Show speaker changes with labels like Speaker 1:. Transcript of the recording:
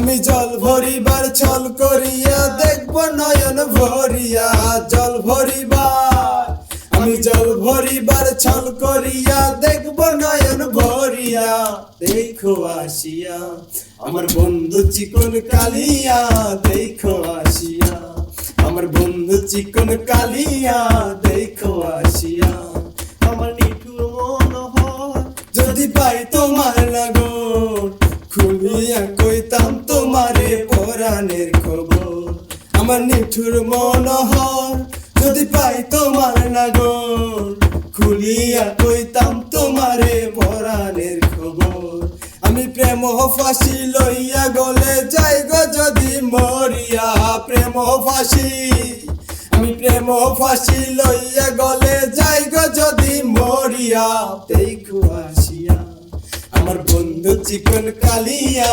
Speaker 1: আমি জল ভরিবার ছল করিয়া দেখব নয়ন ভরিয়া, জল ভরিবার। আমি জল ভরিবার ছল করিয়া দেখব নয়ন ভরিয়া। দেখো আসিয়া, আমার বন্ধু চিকন কালিয়া, দেখো আসিয়া, আমার বন্ধু চিকন কালিয়া, দেখো আসিয়া। আমার নিঠুর মন হয় যদি পাই তোমার লাগন পরাণের খবর আমার নিঠুর মনোহর, যদি পাই তোমার লাগন খুলিয়া কইতাম তোমারে পরাণের খবর। আমি প্রেম ফাঁসি লইয়া গলে যাই গো, যদি মরিয়া প্রেম ফাঁসি। আমি প্রেম ফাঁসি লইয়া গলে যাই গো, যদি মরিয়া দেখো আসিয়া। আমার বন্ধু চিকন কালিয়া